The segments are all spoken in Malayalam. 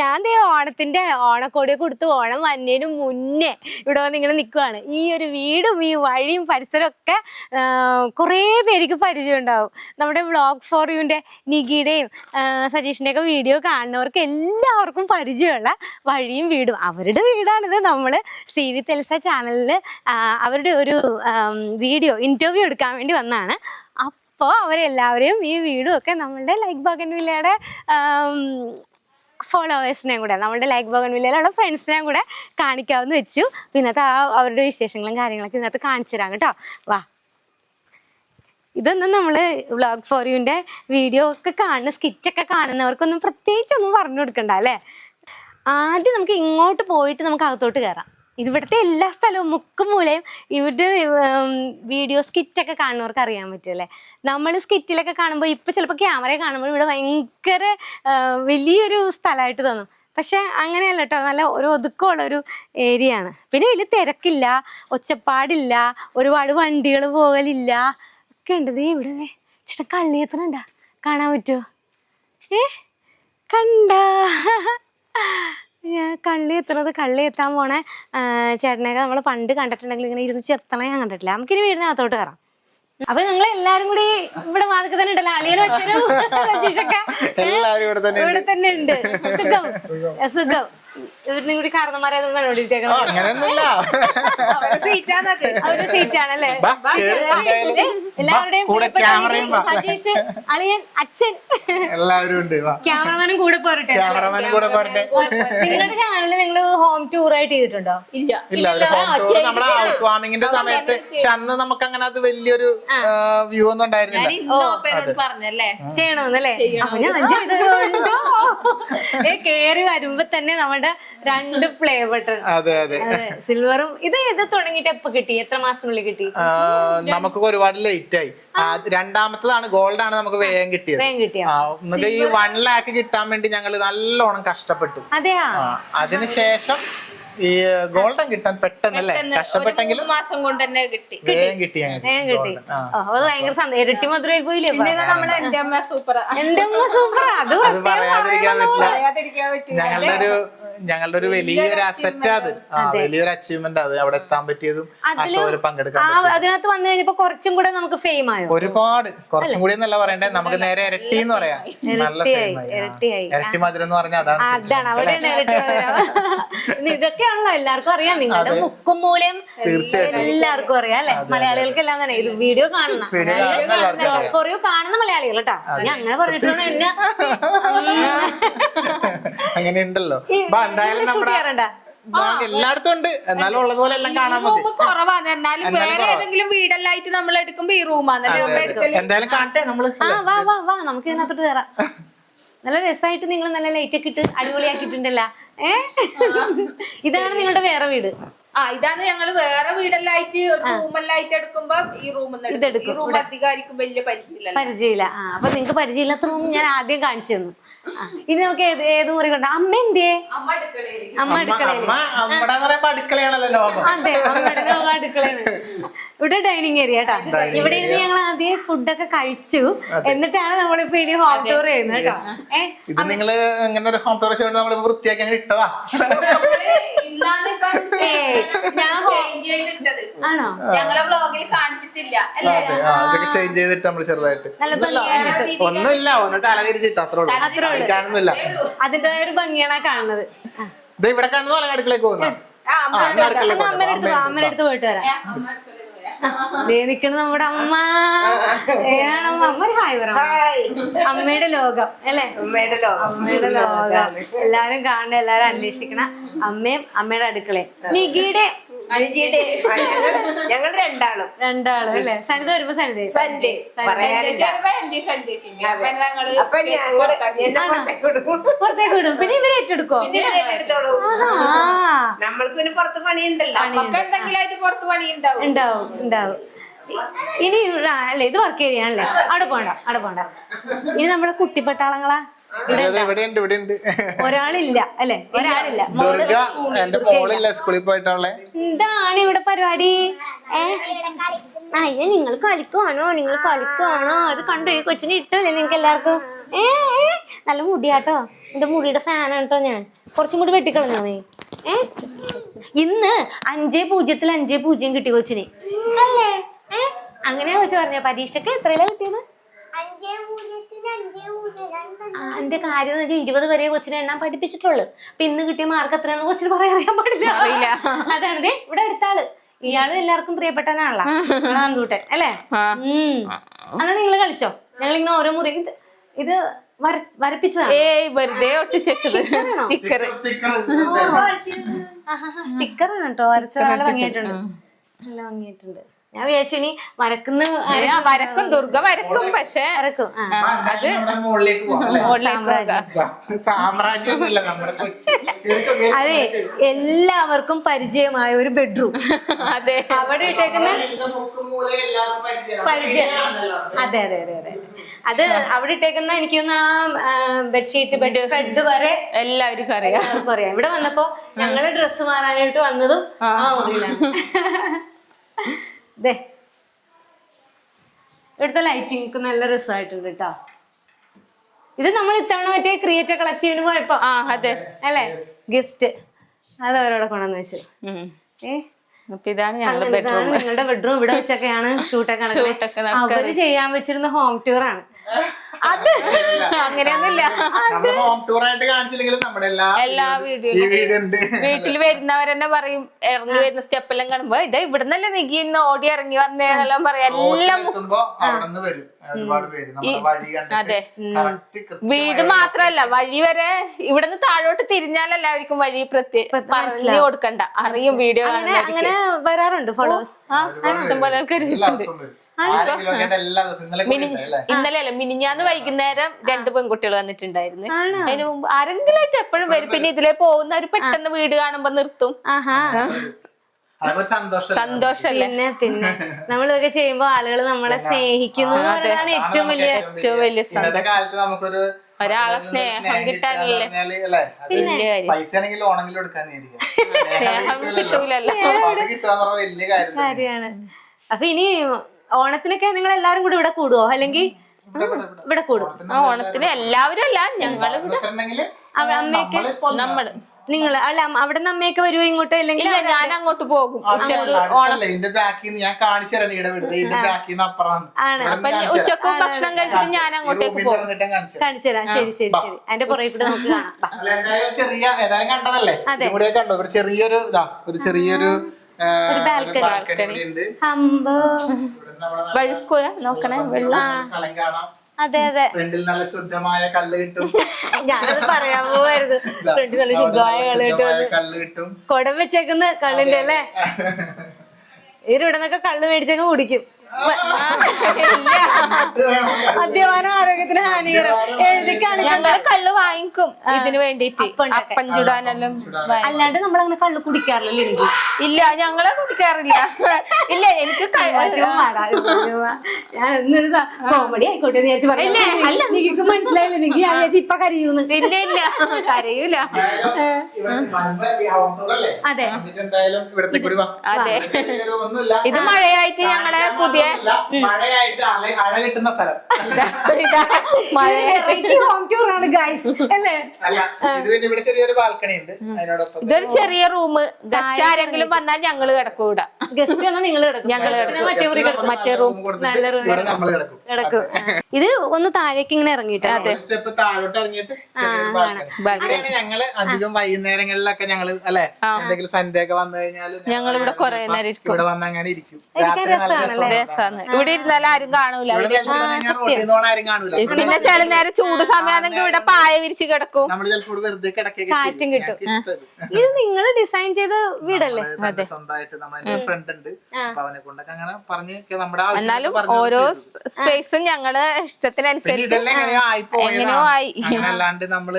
ഞാൻ ദേ ഓണത്തിന്റെ ഓണക്കോടി കൊടുത്ത് ഓണം വന്നതിന് മുന്നേ ഇവിടെ വന്ന് ഇങ്ങനെ നിൽക്കുവാണ് ഈ ഒരു വീടും ഈ വഴിയും പരിസരം ഒക്കെ കുറേ പേർക്ക് പരിചയം ഉണ്ടാവും. നമ്മുടെ വ്ളോഗ് ഫോർ യുവിന്റെ നികിയുടെയും സജീഷിന്റെ ഒക്കെ വീഡിയോ കാണുന്നവർക്ക് എല്ലാവർക്കും പരിചയമുള്ള വഴിയും വീടും. അവരുടെ വീടാണിത്. നമ്മൾ സി വി തെൽസ ചാനലിൽ അവരുടെ ഒരു വീഡിയോ ഇന്റർവ്യൂ എടുക്കാൻ വേണ്ടി വന്നതാണ് അപ്പോൾ അവരെല്ലാവരെയും ഈ വീടും ഒക്കെ നമ്മളുടെ ലൈക്ക് ബാഗൻ വില്ലയുടെ ഫോളോവേഴ്സിനെയും കൂടെ നമ്മുടെ ലൈക്ക് ബോഗൻ വില്ലയിലുള്ള ഫ്രണ്ട്സിനെയും കൂടെ കാണിക്കാമെന്ന് വെച്ചു. ഇന്നത്തെ ആ അവരുടെ വിശേഷങ്ങളും കാര്യങ്ങളൊക്കെ ഇന്നത്തെ കാണിച്ചു തരാം കേട്ടോ. വാ. ഇതൊന്നും നമ്മൾ വ്ളോഗ് ഫോർ യുവിന്റെ വീഡിയോ ഒക്കെ കാണുന്ന സ്കിറ്റൊക്കെ കാണുന്നവർക്കൊന്നും പ്രത്യേകിച്ചൊന്നും പറഞ്ഞു കൊടുക്കണ്ട അല്ലേ? ആദ്യം നമുക്ക് ഇങ്ങോട്ട് പോയിട്ട് നമുക്ക് അകത്തോട്ട് കയറാം ഇവിടുത്തെ എല്ലാ സ്ഥലവും മുക്കും മൂലയും ഇവരുടെ വീഡിയോ സ്കിറ്റൊക്കെ കാണുന്നവർക്ക് അറിയാൻ പറ്റുമല്ലേ നമ്മൾ സ്കിറ്റിലൊക്കെ കാണുമ്പോൾ ഇപ്പം ചിലപ്പോൾ ക്യാമറ കാണുമ്പോൾ ഇവിടെ ഭയങ്കര വലിയൊരു സ്ഥലമായിട്ട് തോന്നും. പക്ഷെ അങ്ങനെയല്ല കേട്ടോ നല്ല ഒരു ഒതുക്കമുള്ള ഒരു ഏരിയ ആണ്. പിന്നെ വലിയ തിരക്കില്ല ഒച്ചപ്പാടില്ല ഒരുപാട് വണ്ടികൾ പോകലില്ല. ഒക്കെ ഉണ്ട്. ദേ ഇവിടെ ചേട്ടാ കള്ളിയത്ര ഉണ്ടാ? കാണാൻ പറ്റുമോ ഏ? കണ്ട. കള്ളി എത്തുന്നത് കള്ളി എത്താൻ പോണ ചേട്ടനെയൊക്കെ നമ്മൾ പണ്ട് കണ്ടിട്ടുണ്ടെങ്കിൽ ഇങ്ങനെ ഇരുന്ന് ചെത്തണേ ഞാൻ കണ്ടിട്ടില്ല. നമുക്കിനി വീടിനകത്തോട്ട് കയറാം അപ്പൊ ഞങ്ങൾ എല്ലാരും കൂടി ഇവിടെ മാർക്ക് തന്നെ ഉണ്ടല്ലോ. അളിയനും അച്ഛനും രജീഷൊക്കെ ഇവിടെ തന്നെ ഉണ്ട്. സുഖം. സുഖം. ഇവരിനും കൂടി കാരണന്മാരായതുകൊണ്ട് ആ, കണ്ടുപിടിച്ചേക്കണം. അങ്ങനെയൊന്നുമില്ല. അവരുടെ സീറ്റാണല്ലേ. എല്ലാവരുടെയും കൂടെ ക്യാമറയും. സജീഷ് അളിയൻ അച്ഛൻ. എല്ലാവരും ഉണ്ട് ക്യാമറമാനും കൂടെ പോരട്ടെ. ക്യാമറമാനും കൂടെ പോരട്ടെ. നിങ്ങളുടെ ചാനലിൽ നിങ്ങൾ ഹോം ടൂർ ആയിട്ട് ചെയ്തിട്ടുണ്ടോ? ഇല്ല. ഇല്ല ഒരു ഹോം ടൂർ നമ്മുടെ ഹൗസ് വാമിങ്ങിന്റെ സമയത്ത് പക്ഷെ അന്ന് നമുക്ക് അങ്ങനെ അത് വലിയൊരു വ്യൂ ഒന്നും ഉണ്ടായിരുന്നില്ല. പറഞ്ഞല്ലേ? ചെയ്യണമെന്നല്ലേ? അപ്പൊ ഞാൻ ഏ കേറി വരുമ്പോ തന്നെ നമ്മുടെ രണ്ട് പ്ലേ ബട്ടൺ അതെ അതെ. സിൽവറും ഇത് ഇത് തുടങ്ങിയിട്ട് എപ്പോ കിട്ടി? എത്ര മാസത്തിനുള്ളിൽ കിട്ടി? നമുക്ക് ഒരുപാട് ലേറ്റ് ആയി. രണ്ടാമത്തതാണ് ഗോൾഡ് ആണ് നമുക്ക് വേഗം കിട്ടിയത്. വേഗം കിട്ടിയ? ആ എന്നിട്ട് ഈ വൺ ലാക്ക് കിട്ടാൻ വേണ്ടി ഞങ്ങൾ നല്ലോണം കഷ്ടപ്പെട്ടു. അതെയാ? അതിനുശേഷം ഈ ഗോൾഡൻ കിട്ടാൻ പെട്ടെന്നല്ലേ കഷ്ടപ്പെട്ടെങ്കിലും മാസം കൊണ്ട് തന്നെ കിട്ടി. വേഗം കിട്ടി ഇരട്ടി മധുരമായി പോയില്ലേ അപ്പൊ? നമ്മളെ എന്റെ അമ്മ സൂപ്പർ എന്റെ അമ്മ സൂപ്പർ അത് പറയാതിരിക്കാൻ പറ്റില്ല. ഞങ്ങളുടെ ഒരു ഞങ്ങളുടെ ഒരു വലിയൊരു അസറ്റ് അത്. വലിയൊരു അച്ചീവ്മെന്റ് അത്. അവിടെ എത്താൻ പറ്റിയതും ആ ഷോയിൽ പങ്കെടുക്കാൻ അതിനകത്ത് വന്നു കഴിഞ്ഞപ്പോ കുറച്ചും കൂടെ നമുക്ക് ഫെയിം ആയോ? ഒരുപാട്. കുറച്ചും കൂടി എന്നല്ല പറയണ്ടേ? നമുക്ക് നേരെ ഇരട്ടി എന്ന് പറയാം. നല്ല. ഇരട്ടി മധുരം എന്ന് പറഞ്ഞാൽ അതാണ് ഇതൊക്കെയാണല്ലോ എല്ലാവർക്കും അറിയാം. നിങ്ങളുടെ മുക്കും മൂലയും തീർച്ചയായിട്ടും. എല്ലാവർക്കും അറിയാം അല്ലെ? മലയാളികൾക്ക് എല്ലാം തന്നെ. ഇത് വീഡിയോ കാണണം ഫോർ യു കാണുന്ന മലയാളികൾ കേട്ടോ. ഞാൻ അങ്ങനെ പറഞ്ഞിട്ടാണ് എന്നെ അങ്ങനെ ഉണ്ടല്ലോ എന്തായാലും നമ്മുടെ ചെയ്യാറുണ്ടാ? ആ, എല്ലായിടത്തും ഉണ്ട്. എന്നാലും ഉള്ളതുപോലെ എല്ലാം കാണാൻ മതി. റൂം കുറവാണ് എന്നാലും എന്നാലും വേറെ കുറവാ. ഏതെങ്കിലും വീടെല്ലായിട്ട് നമ്മൾ എടുക്കുമ്പോ ഈ റൂമാണല്ലേ നമ്മൾ എടുക്കൽ? എന്തായാലും കാണട്ടെ നമ്മൾ ആ വാ വാ വാ. നമുക്ക് ഇതിനകത്തോട്ട് കയറാം നല്ല രസമായിട്ട് നിങ്ങൾ നല്ല ലൈറ്റ് ഒക്കെ ഇട്ട് അടിപൊളിയാക്കിയിട്ടുണ്ടല്ലോ. ഏ? ഇതാണ് നിങ്ങളുടെ വേറെ വീട്. ആ ഇതാണ് ഞങ്ങൾ വേറെ വീടെല്ലായിട്ട് റൂമെല്ലായിട്ട് എടുക്കുമ്പോ ഈ റൂമിൽ ഈ റൂം അധികാരിക്കും വലിയ പരിചയമില്ല പരിചയമില്ല. ആ അപ്പൊ നിങ്ങക്ക് പരിചയമില്ലാത്ത റൂം ഞാൻ ആദ്യം കാണിച്ചു തന്നു. ഇനി നമുക്ക് ഏത് ഏത് മുറി കണ്ട അമ്മ എന്തേ അമ്മ അടുക്കളയിൽ അമ്മ അമ്മ അമ്മ അമ്മടെ എന്ന് പറയുമ്പോ അടുക്കളയാണല്ലോ ലോകം. അതെ അടുക്കളയാണ്. ഇവിടെ ഡൈനിങ് ഏരിയ കേട്ടോ. ഇവിടെ ഇരുന്ന് ഞങ്ങൾ ആദ്യം ഫുഡൊക്കെ കഴിച്ചു. എന്നിട്ടാണ് നമ്മളിപ്പോ ഇനി ഹോം ടൂർ ചെയ്യുന്നത് കേട്ടോ. ഇത് നിങ്ങൾ ഇങ്ങനെ ഒരു ഹോം ടൂർ ചെയ്യുമ്പോൾ നമ്മൾ വൃത്തിയാക്കി ഇട്ടതാ. ഇന്നാണ് ആണോ? ഞങ്ങളെ ബ്ലോഗിൽ കാണിച്ചിട്ടില്ല. അല്ലേ? അതെ ആ അതൊക്കെ ചേഞ്ച് ചെയ്തിട്ട് നമ്മൾ ചെറുതായിട്ട്. നല്ല ഒന്നുമില്ല, ഭംഗിയായിട്ട്. ഒന്നുമില്ല ഒന്ന് തല തിരിച്ചിട്ട് അത്രേ ഉള്ളൂ. കാണുന്നില്ല അതിന്റെതായ ഒരു ഭംഗിയാണ് കാണുന്നത്. ആ. ഇത് ഇവിടെ കാണുന്ന പോലെ അടുക്കളേക്ക് പോകുന്ന ആ, അടുത്ത് അടുത്ത് പോയിട്ട് വരാം. നിക്കണ നമ്മുടെ അമ്മ. ഏതാണ് അമ്മ. അമ്മ ഒരു ഹായ് പറ അമ്മയുടെ ലോകം അല്ലേ? അമ്മയുടെ ലോകം. അമ്മയുടെ ലോകം. എല്ലാരും കാണണം എല്ലാരും അന്വേഷിക്കണം. അമ്മയും അമ്മയുടെ അടുക്കളയും. നികിയുടെ ആ, ഞങ്ങൾ- ഞങ്ങൾ രണ്ടാളും. രണ്ടാളും അല്ലെ? സരിത വരുമ്പോ സരിത സൺഡേ പറയാനില്ല ചെറുപ്പം എന്റെ സൺഡേ ചെയ്യും അപ്പൊ ഞങ്ങൾ അപ്പൊ ഞങ്ങൾ എന്നെ പുറത്തേക്ക് വിടും. പുറത്തേക്ക് വിടും. പിന്നെ ഇവരെ ഏറ്റെടുക്കോ എടുത്തോളൂ ആ നമ്മൾക്ക് പിന്നെ പുറത്ത് പണിയുണ്ടല്ലോ. നമുക്ക് എന്തെങ്കിലും ആയിട്ട് പുറത്ത് പണി ഉണ്ടാവും ഉണ്ടാവും. ഉണ്ടാവും ഇനി ആ, അല്ലേ ഇത് വർക്ക് ചെയ്യാണല്ലേ അവിടെ പോണ്ട അവിടെ പോണ്ട. ഇനി നമ്മുടെ കുട്ടിപ്പട്ടാളങ്ങളാ? അതെ ഇവിടെ ഉണ്ട് ഇവിടെ ഉണ്ട് ഒരാളില്ല അല്ലെ? ഒരാളില്ല. ദുർഗ എന്റെ മോളില്ല സ്കൂളിൽ പോയിട്ടുള്ളേ എന്താണ് ഇവിടെ പരിപാടി? അയ്യ നിങ്ങൾ കളിക്കുവാണോ? നിങ്ങൾ കളിക്കുവാണോ? അത് കണ്ടു? ഈ കൊച്ചിനെ ഇട്ടല്ലേ നിങ്ങൾക്ക് എല്ലാവർക്കും? ഏ നല്ല മുടിയാട്ടോ. എന്റെ മുടിയുടെ ഫാനാണ് കേട്ടോ ഞാൻ. കുറച്ചും കൂടി വെട്ടിക്കളഞ്ഞോ നീ ഏ? ഇന്ന് അഞ്ചേ പൂജ്യത്തിൽ അഞ്ചേ പൂജ്യം കിട്ടി കൊച്ചിന്. അല്ലേ? ഏ? അങ്ങനെയാ കൊച്ചു പറഞ്ഞ. പരീക്ഷക്ക് എത്രയിലാ കിട്ടിയത്? എന്റെ കാര്യം എന്ന് വെച്ചാൽ ഇരുപത് വരെ കൊച്ചിനെ എണ്ണാൻ പഠിപ്പിച്ചിട്ടുള്ളു. അപ്പൊ ഇന്ന് കിട്ടിയ മാർക്ക് എത്രയാണെന്ന് കൊച്ചിന് പറയാൻ അറിയാൻ പാടില്ല. അറിയില്ല. അതാണ് ദേ ഇവിടെ അടുത്താൾ ഇയാൾ എല്ലാവർക്കും പ്രിയപ്പെട്ടവനാണല്ലോ. ആന്തൂട്ടൻ അല്ലേ? അന്ന് നിങ്ങൾ നിങ്ങൾ കളിച്ചോ? ഞങ്ങൾ ഇങ്ങനെ ഓരോ മുറി ഇത് ഇത് വര- വരപ്പിച്ചതാണ്? ഏയ് വെറുതെ ഒട്ടിച്ചത് സ്റ്റിക്കറാണോ? സ്റ്റിക്കർ സ്റ്റിക്കർ സ്റ്റിക്കറാണ് കേട്ടോ. വരച്ച നല്ല ഭംഗിയായിട്ടുണ്ട്. നല്ല ഭംഗിയായിട്ടുണ്ട്. ഞാൻ വിചാരിച്ചു ഇനി വരക്കുന്ന വരക്കും ദുർഗ വരക്കും പക്ഷെ വരക്കും. അത് കേറിക്കോ, അതെ എല്ലാവർക്കും പരിചയമായ ഒരു ബെഡ്റൂം അതെ. അവിടെ ഇട്ടേക്കുന്ന മുക്കും മൂലയും എല്ലാവർക്കും പരിചയമാണ്. പരിചയം. അതെ അതെ അതെ അതെ. അത് അവിടെ ഇട്ടേക്കുന്ന എനിക്കൊന്ന് ആ ബെഡ്ഷീറ്റ് ബെഡ് ബെഡ് വരെ എല്ലാവർക്കും അറിയാം. അറിയാം. ഇവിടെ വന്നപ്പോ ഞങ്ങൾ ഡ്രസ്സ് മാറാനായിട്ട് വന്നതും ആ. മുറിയിലാണ് ദേ. ഇവിടുത്തെ ലൈറ്റിംഗ് നല്ല രസമായിട്ടുണ്ട് കേട്ടോ ഇത് നമ്മൾ ഇത്തവണ മറ്റേ ക്രിയേറ്റർ കളക്റ്റീവിന് പോയപ്പോ. ആ അതെ. അല്ലേ? ഗിഫ്റ്റ് അത് അവരോടെ കൊണ്ടുവന്ന് വെച്ചു. ഇതാണ് ഞങ്ങളുടെ ബെഡ്റൂം നിങ്ങളുടെ ബെഡ്റൂം ഇവിടെ വെച്ചൊക്കെയാണ് ഷൂട്ടൊക്കെ അവർ ചെയ്യാൻ വെച്ചിരുന്ന ഹോം ടൂർ ആണ്. അത് അങ്ങനെയൊന്നുമില്ല. ഹോം ടൂർ ആയിട്ട് കാണിച്ചില്ലെങ്കിലും നമ്മുടെ എല്ലാ എല്ലാ വീഡിയോ- വീഡിയോയിലും വീട്ടിൽ വരുന്നവരെന്നെ പറയും ഇറങ്ങി വരുന്ന സ്റ്റെപ്പ് എല്ലാം കാണുമ്പോ ഇതാ ഇവിടുന്നല്ലേ നികി ഇന്ന് ഓടി ഇറങ്ങി വന്നേന്നെല്ലാം പറയാം. എല്ലാം അതെ. വീട് മാത്രല്ല വഴി വരെ ഇവിടുന്ന് താഴോട്ട് തിരിഞ്ഞാൽ എല്ലാവർക്കും വഴി പ്രത്യേക പറഞ്ഞു കൊടുക്കണ്ട. അറിയും വീഡിയോ അങ്ങനെ അങ്ങനെ വരാറുണ്ട് ഫോളോവേഴ്സ് ആ ഇഷ്ടംപോലെ ആൾക്കാർ ഇന്നലെ അല്ലേ? മിനിഞ്ഞാന്ന് വൈകുന്നേരം രണ്ട് പെൺകുട്ടികൾ വന്നിട്ടുണ്ടായിരുന്നു. അതിന് മുമ്പ് ആരെങ്കിലും ആയിട്ട് എപ്പോഴും വരും. പിന്നെ ഇതിലെ ഒരു പെട്ടെന്ന് വീട് കാണുമ്പോ നിർത്തും. സന്തോഷല്ലേ? പിന്നെ പിന്നെ. നമ്മളിതൊക്കെ ചെയ്യുമ്പോ ആളുകൾ നമ്മളെ സ്നേഹിക്കുന്നു ഏറ്റവും വലിയ ഏറ്റവും വലിയ ഇന്നത്തെ കാലത്ത് നമുക്കൊരു ഒരാളെ സ്നേഹം കിട്ടാനില്ലേ? വലിയ കാര്യം. പൈസ ആണെങ്കിൽ ലോണെങ്കിലും എടുക്കാന്നിരിക്കും സ്നേഹം കിട്ടൂലല്ലോ. കാര്യമാണ്. അപ്പൊ ഇനി ഓണത്തിനൊക്കെ നിങ്ങൾ എല്ലാരും കൂടി ഇവിടെ കൂടുവോ? അല്ലെങ്കിൽ ഇവിടെ, കൂടും? ആ ഓണത്തിന് എല്ലാവരും അല്ല ഞങ്ങളും അമ്മയൊക്കെ നമ്മൾ നിങ്ങൾ അല്ല അവിടെ നിന്ന് അമ്മയൊക്കെ വരുവോ ഇങ്ങോട്ട്? അല്ലെങ്കിൽ ഇല്ല ഞാൻ അങ്ങോട്ട് പോകും. ഉച്ചയ്ക്ക് ഭക്ഷണം കഴിച്ചിട്ട് ഞാൻ അങ്ങോട്ടേക്ക് പോകും. കാണിച്ചു തരാം. ശരി ശരി ശരി. അതിന്റെ പുറകെ കൂടെ നമുക്ക് കാണാം. ബാ. അല്ല, എന്തായാലും ചെറിയ കണ്ടതല്ലേ? ചെറിയൊരു ഇതാ ഒരു ചെറിയൊരു ബാൽക്കണി. ഉണ്ട് വഴുക്കൂല നോക്കണേ വെള്ളം. സ്ഥലം കാണാം. അതെ അതെ. ഫ്രണ്ടിൽ നല്ല ശുദ്ധമായ കല്ല് കിട്ടും. ഞാനത് പറയാൻ പോവായിരുന്നു. ഫ്രണ്ട് നല്ല ശുദ്ധമായ നല്ല കിട്ടും കല്ല് കിട്ടും. കൊടം വെച്ചേക്കുന്ന കള്ളിന്റെ അല്ലേ? ഇവരിവിടെ നിന്നൊക്കെ കള്ള് മേടിച്ചൊക്കെ കുടിക്കും. മദ്യപാനം ആരോഗ്യത്തിന് ഹാനികരം. എഴുതി ഞങ്ങൾ കള്ള് വാങ്ങിക്കും ഇതിന് വേണ്ടിട്ട്. അപ്പം. ചുടാനെല്ലാം അല്ലാണ്ട് നമ്മൾ അങ്ങനെ കള്ള് കുടിക്കാറില്ലല്ലോ ഇല്ല ഞങ്ങളെ കുടിക്കാറില്ല. ഇല്ല എനിക്ക് ക- ഞാൻ ഇന്നൊരു കോമഡി ആയിക്കോട്ടെ വിചാരിച്ച് അല്ല. പറഞ്ഞു എനിക്ക് മനസ്സിലായില്ല. എനിക്ക് ഞാൻ വിചാരിച്ചു ഇപ്പൊ കരയൂന്ന്. ഇല്ല ഇല്ല. കരയൂല. അതെ. അതെ. ഒന്നുമില്ല. ഇത് മഴയായിട്ട് ഞങ്ങളെ കാണിക്കാൻ പുതിയ മഴയായിട്ട് അഴ കിട്ടുന്ന സ്ഥലം. ഇതൊരു ചെറിയ റൂം ഗസ്റ്റ് ആരെങ്കിലും വന്നാൽ ഞങ്ങൾ കിടക്കൂടാ ഗസ്റ്റ് വന്നാൽ നിങ്ങൾ കിടക്കും. ഞങ്ങൾ മറ്റേ റൂം കിടക്കും മറ്റേ റൂം കിടക്കും. കിടക്കും. ഇത് ഒന്ന് താഴേക്ക് ഇങ്ങനെ ഇറങ്ങിയിട്ട്? അതെ. സ്റ്റെപ്പ് താഴോട്ട് ഇറങ്ങിയിട്ട് ചെറിയൊരു ബാൽക്കണി ഇവിടെയാണ് ഞങ്ങൾ അധികം വൈകുന്നേരങ്ങളിലൊക്കെ ഞങ്ങൾ അല്ലെ? എന്തെങ്കിലും സൺഡേ ഒക്കെ വന്നു കഴിഞ്ഞാൽ ഞങ്ങൾ ഇവിടെ കുറെ നേരം ഇരിക്കും. ഇവിടെ വന്ന് അങ്ങനെ ഇരിക്കും. രാത്രി നല്ല രസാണ് ഇവിടെ ഇരുന്നാൽ ആരും കാണൂല. പിന്നെ ചില നേരം ചൂട് സമയമാണെങ്കിൽ ഇവിടെ പായ വിരിച്ച് കിടക്കും. കാറ്റും കിട്ടും. ഇത്. നിങ്ങൾ ഡിസൈൻ ചെയ്ത വീടല്ലേ? നമ്മൾ സ്വന്തമായിട്ട് നമ്മുടെ ഫ്രണ്ട് ഉണ്ട്. അവനെ കൊണ്ടൊക്കെ അങ്ങനെ പറഞ്ഞ് നമ്മുടെ എന്നാലും ഓരോ സ്പേസും ഞങ്ങൾ ഇഷ്ടത്തിനനുസരിച്ച് എങ്ങനെയോ ആയി. അല്ലാണ്ട് നമ്മൾ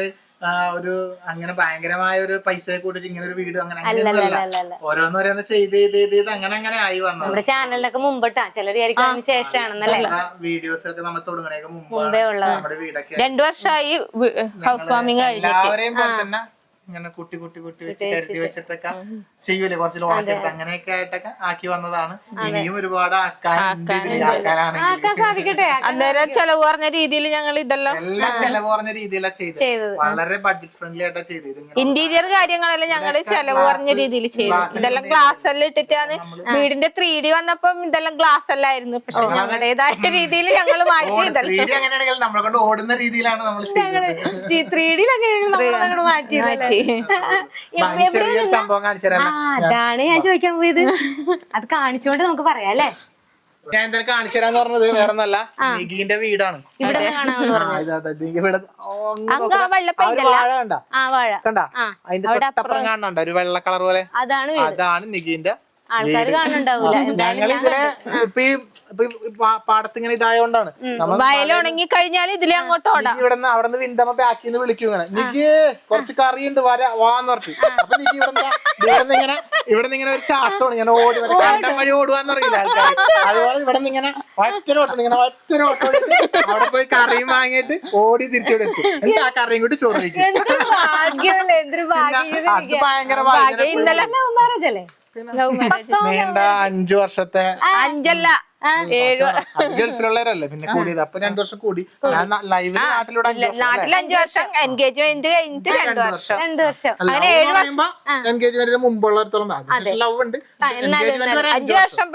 ഒരു അങ്ങനെ ഭയങ്കരമായ ഒരു പൈസ കൂട്ടിട്ട് ഇങ്ങനെ ഒരു വീട് അങ്ങനെ അങ്ങനെയൊന്നുമല്ല ഓരോന്ന് ഓരോന്നോരോന്ന് ചെയ്ത് ചെയ്ത് ചെയ്ത് ചെയ്ത് അങ്ങനെ അങ്ങനെ ആയി വന്നു നമ്മുടെ ചാനലിനൊക്കെ മുമ്പിട്ടാ. ചിലർ വിചാരിക്കും അതിന് ശേഷമാണെന്നല്ലേ വീഡിയോസ് ഒക്കെ നമ്മൾ തുടങ്ങണേക്ക് മുമ്പ് നമ്മുടെ വീടൊക്കെ. രണ്ടു വർഷമായി ഹൗസ് വാമിംഗ് കഴിഞ്ഞിട്ട്. എല്ലാവരെയും പോലെ തന്നെ ഇങ്ങനെ കുട്ടി കുട്ടി കുട്ടി വെച്ച് കരുതി വെച്ചിട്ടൊക്കെ ചെയ്യൂലേ? കുറച്ച് ലോണൊക്കെ എടുത്ത് അങ്ങനെയൊക്കെ ആയിട്ടൊക്കെ ആക്കി വന്നതാണ്. ഇനിയും ഒരുപാട് അന്നേരം ചെലവ് പറഞ്ഞ രീതിയിൽ ഞങ്ങൾ ഇതെല്ലാം എല്ലാം ചെലവ് കുറഞ്ഞ രീതിയിലാണ് ചെയ്തത്. വളരെ ബഡ്ജറ്റ് ഫ്രണ്ട്ലി ആയിട്ടാ ചെയ്തത്. ഇന്റീരിയർ കാര്യങ്ങളെല്ലാം ഞങ്ങൾ ചെലവ് കുറഞ്ഞ രീതിയിൽ ചെയ്തു. ഇതെല്ലാം ഗ്ലാസ് എല്ലാം ഇട്ടിട്ടാണ് വീടിന്റെ ത്രീ ഡി വന്നപ്പം ഇതെല്ലാം ഗ്ലാസ് അല്ലായിരുന്നു പക്ഷെ ഞങ്ങളുടേതായ രീതിയിൽ ഞങ്ങൾ മാറ്റി ഇതെല്ലാം. 3D അങ്ങനെയാണെങ്കിൽ നമ്മളെ കൊണ്ട് ഓടുന്ന രീതിയിലാണ് നമ്മൾ ത്രീ ഡിയിൽ അങ്ങനെയാണ് നമ്മൾ ഭംഗി ചെറിയൊരു സംഭവം കാണിച്ചു ആ അതാണ് ഞാൻ ചോദിക്കാൻ പോയത്. അത് കാണിച്ചോണ്ട് നമുക്ക് പറയാം അല്ലേ? ഞാൻ എന്തായാലും കാണിച്ചു തരാന്ന് പറഞ്ഞത് വേറെ ഒന്നല്ല നിഗിന്റെ വീടാണ്. കണ്ട. ആ വാഴ. കണ്ട? ആ. അതിന്റെ തൊട്ടപ്പുറം കാണണ്ട ഒരു വെള്ള കളർ പോലെ. അതാണ് വീട്. അതാണ് നിഗിന്റെ ആൾക്കാർ കാണുന്നുണ്ടാവൂല ഞങ്ങൾ ഇതിനെ ഇപ്പൊ ഈ ഇങ്ങനെ ഇതായോണ്ടാണ്. വയൽ ഉണങ്ങി കഴിഞ്ഞാൽ ഇതിലെ അങ്ങോട്ട് ഓടാം. നിഗി ഇവിടുന്ന് അവിടെ നിന്ന് വിന്തമ്മ ചെയ്ത് വിളിക്കും ഇങ്ങനെ. കുറച്ച് കറിയുണ്ട് വര വാന്ന് പറഞ്ഞു അപ്പൊ നിഗി ഇവിടെ ഇവിടെ ഇങ്ങനെ ഇവിടെ ഇങ്ങനെ ഒരു ചാട്ടമാണ് ഇങ്ങനെ ഓടി കണ്ടം വഴി ഓടുവാന്ന് അറിയില്ല ആൾക്കാർ അതുപോലെ ഇവിടെ നിന്ന് ഇങ്ങനെ ഒറ്റൊരു ഓട്ടം ഇങ്ങനെ ഒറ്റ ഓട്ടം അവിടെ പോയി കറിയും വാങ്ങിയിട്ട് ഓടി തിരിച്ചു എത്തും. എന്നിട്ട് ആ കറിയും കൂടി ചോറ് വയ്ക്കും അത് ഭയങ്കര ഭാഗ്യം ഇന്നലെ നീണ്ട അഞ്ചു വർഷത്തെ അഞ്ചല്ല. ഗൾഫിലുള്ളവരല്ലേ? പിന്നെ കൂടിയത്. അപ്പൊ രണ്ടു വർഷം കൂടി. ഞാൻ നാട്ടിലൂടെ അല്ലേ? നാട്ടിൽ അഞ്ചു വർഷം എൻഗേജ്മെന്റ് കഴിഞ്ഞിട്ട് രണ്ടു വർഷം. രണ്ടു വർഷം. എൻഗേജ്മെന്റിന് മുമ്പുള്ളടത്തോളം ലവ് ഉണ്ട്. അഞ്ചു വർഷം.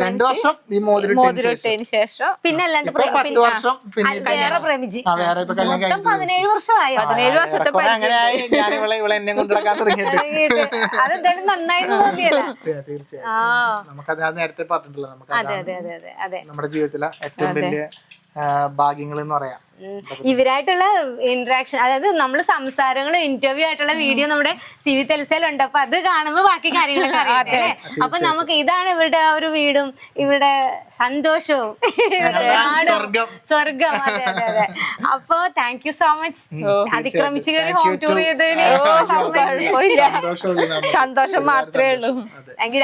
രണ്ടു വർഷം ഈ മോതിരം മോതിരിട്ടതിന് ശേഷം. പിന്നെ അല്ലാണ്ട് ഇപ്പൊ പത്ത് വർഷം പിന്നെ വേറെ പ്രേമിച്ച്. ആ, വേറെ ഇപ്പൊ കല്യാണം കഴിഞ്ഞു പതിനേഴ് വർഷമായി? പതിനേഴ് വർഷത്തെ അങ്ങനെയായി. ഞാൻ ഇവളെ ഇവളെ എന്നെ കൊണ്ടിടക്കാൻ തുടങ്ങിയിട്ട്. അതെന്തായാലും നന്നായി തോന്നിയല്ല തീർച്ചയായും ആ. നമുക്കത് നേരത്തെ പറഞ്ഞിട്ടുള്ള നമുക്ക് നമ്മുടെ ജീവിതത്തിലെ ഏറ്റവും വലിയ ഭാഗ്യങ്ങൾ എന്ന് പറയാം. ഇവരായിട്ടുള്ള ഇന്ററാക്ഷൻ അതായത് നമ്മൾ സംസാരങ്ങളും ഇന്റർവ്യൂ ആയിട്ടുള്ള വീഡിയോ നമ്മുടെ സി വി തെൽസയിലുണ്ട് അപ്പൊ അത് കാണുമ്പോൾ ബാക്കി കാര്യങ്ങളൊക്കെ അറിയാം അപ്പൊ നമുക്ക് ഇതാണ് ഇവരുടെ ആ ഒരു വീടും ഇവരുടെ സന്തോഷവും. സ്വർഗം. അതെ അതെ അതെ. അപ്പൊ താങ്ക് യു സോ മച്ച് അതിക്രമിച്ചു കയറി ഹോം ടൂർ ചെയ്തതിന് സന്തോഷം. മാത്രമേ ഉള്ളൂ.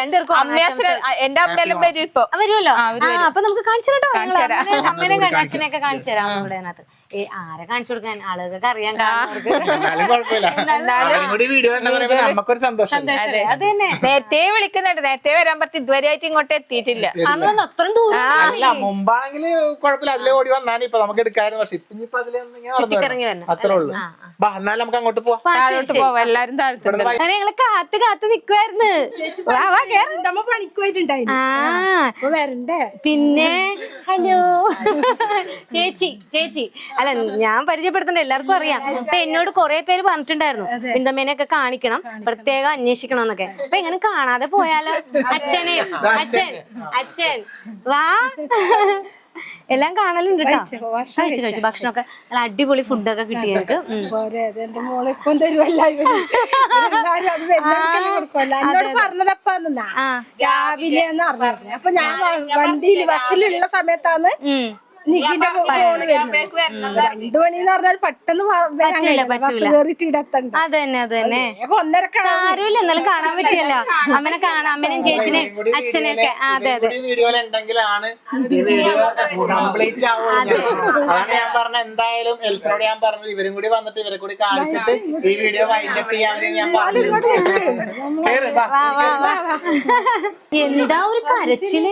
രണ്ടുപേർക്കും എന്റെ അമ്മയെല്ലാം വരും ഇപ്പൊ വരുമല്ലോ അപ്പൊ നമുക്ക് കാണിച്ചു കേട്ടോ അമ്മേനെ അച്ഛനെയൊക്കെ കാണിച്ചു തരാം. നമ്മുടെ അതിനകത്ത് ആരെ കാണിച്ചു കൊടുക്കാൻ? ആളുകൾക്ക് അറിയാൻ? അത്. തന്നെ. നേരത്തെ വിളിക്കുന്നുണ്ട്. നേരത്തെ വരാൻ പറ്റി ഇതുവരെ ആയിട്ട് ഇങ്ങോട്ട് എത്തിയിട്ടില്ല. അന്നൊന്നും അത്രയും ദൂരം മുമ്പാണെങ്കിൽ കുഴപ്പമില്ല. അതിലേ ഓടി വന്നാണ് ഇപ്പൊ നമുക്ക് എടുക്കാമായിരുന്നു പക്ഷെ ഇപ്പൊ ഇനിയിപ്പൊ അതിലെ. അത്രേ ഉള്ളൂ. എന്നാലും നമുക്ക് അങ്ങോട്ട് പോവാം. താഴോട്ട്. പോവാം. എല്ലാരും താഴ്ത്തുണ്ട് ഞങ്ങൾ കാത്ത് കാത്ത് നിക്കുവായിരുന്നു. വാ, വാ, കേറ്. നമ്മ പണിക്ക് പോയിട്ടുണ്ടായിരുന്നു ആ. അപ്പൊ വരണ്ടേ? പിന്നെ? ഹലോ. ചേച്ചി ചേച്ചി. അല്ല ഞാൻ പരിചയപ്പെടുത്തണ്ട എല്ലാവർക്കും അറിയാം. അപ്പൊ എന്നോട് കുറെ പേര് പറഞ്ഞിട്ടുണ്ടായിരുന്നു. ബിന്ദമ്മേനെയൊക്കെ കാണിക്കണം പ്രത്യേകം അന്വേഷിക്കണം എന്നൊക്കെ. അപ്പൊ എങ്ങനെ കാണാതെ പോയാലോ? അച്ഛനെ അച്ഛൻ അച്ഛൻ. വാ. എല്ലാം കാണലുണ്ട് കേട്ടോ. കഴിച്ചു കഴിച്ചു ഭക്ഷണമൊക്കെ നല്ല അടിപൊളി ഫുഡൊക്കെ കിട്ടി ഞങ്ങൾക്ക് രാവിലെ അപ്പൊ ഞാൻ വണ്ടിയിൽ ബസ്സിലുള്ള സമയത്താണ്. നിഖിന്റെ ഫോണ് രണ്ടു മണിന്ന് പറഞ്ഞാൽ പെട്ടെന്ന് സാരമില്ല എന്നാലും കാണാൻ പറ്റിയല്ലോ. അമ്മനെ കാണാം. അമ്മനെയും ചേച്ചിനെ അച്ഛനെ ഒക്കെ അതെ അതെ. വീഡിയോയിൽ ഉണ്ടെങ്കിലാണ് ഈ വീഡിയോ കംപ്ലീറ്റ് ആവുള്ളൂ. ഞാൻ. അതാണ് ഞാൻ പറഞ്ഞ എന്തായാലും എൽസിനോട് ഞാൻ പറഞ്ഞത്. ഇവരും കൂടി വന്നിട്ട് ഇവരെ കൂടി കാണിച്ചിട്ട് ഈ വീഡിയോ വൈൻഡപ്പ് ചെയ്യാമെന്ന് ഞാൻ പറഞ്ഞു കേറ്, വാ. വാ, വാ, വാ. എന്താ ഒരു കരച്ചിൽ?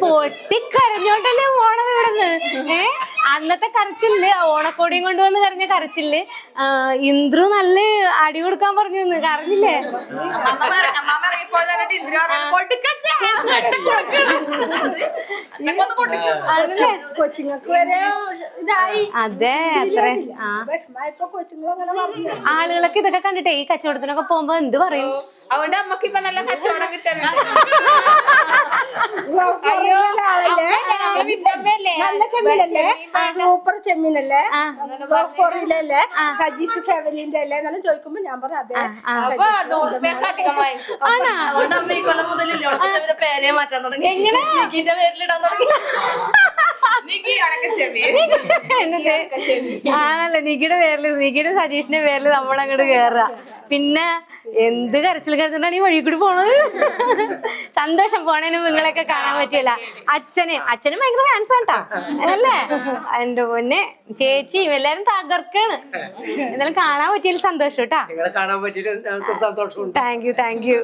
പൊട്ടിക്കരഞ്ഞോണ്ടല്ലേ ഓണം ഇവിടുന്ന് ഏ? അന്നത്തെ കരച്ചിൽ ഓണക്കോടിയും കൊണ്ടുവന്ന് കരഞ്ഞ കരച്ചിൽ ഇന്ദ്രു നല്ല അടി കൊടുക്കാൻ പറഞ്ഞു എന്ന്. കരഞ്ഞില്ലേ? കൊച്ചുങ്ങൾക്ക് വരെ ഇതായി. അതെ അത്ര. ആളുകളൊക്കെ ഇതൊക്കെ കണ്ടിട്ടേ ഈ കച്ചവടത്തിനൊക്കെ പോകുമ്പോ എന്ത് പറയും? അതുകൊണ്ട് അമ്മയ്ക്ക് ഇപ്പൊ നല്ല കച്ചവടം കിട്ടാനുണ്ട്. അയ്യോ നല്ല ചെമ്മീനല്ലേ? സൂപ്പർ ചെമ്മീനല്ലേ? കൊറിയിലല്ലേ സജീഷ് ഫാമിലിന്റെ അല്ലേ? എന്നാലും ചോദിക്കുമ്പോ ഞാൻ പറഞ്ഞു അതെ. ആണല്ലോ? നികിയുടെ പേരിൽ നികിയുടെ സജീഷിന്റെ പേരിൽ നമ്മളങ്ങോട്ട് കേറുക. പിന്നെ എന്ത് കരച്ചിൽ കരച്ചിട്ടാണ് ഈ വഴി കൂടി പോണത്? സന്തോഷം. പോണേനും നിങ്ങളെയൊക്കെ കാണാൻ പറ്റിയല്ല അച്ഛന് അച്ഛനും ഭയങ്കര ഫാൻസ് കേട്ടാ അല്ലേ? എന്റെ പൊന്നെ ചേച്ചി എല്ലാരും തകർക്കാണ്. എന്തായാലും കാണാൻ പറ്റിയതിൽ സന്തോഷം കേട്ടാ താങ്ക് യു താങ്ക് യു